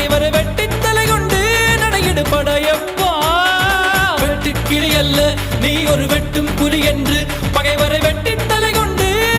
பகைவரை வெட்டி தலை கொண்டு நடையிடு படையப்பா வெட்டு அல்ல நீ ஒரு வெட்டும் புலி என்று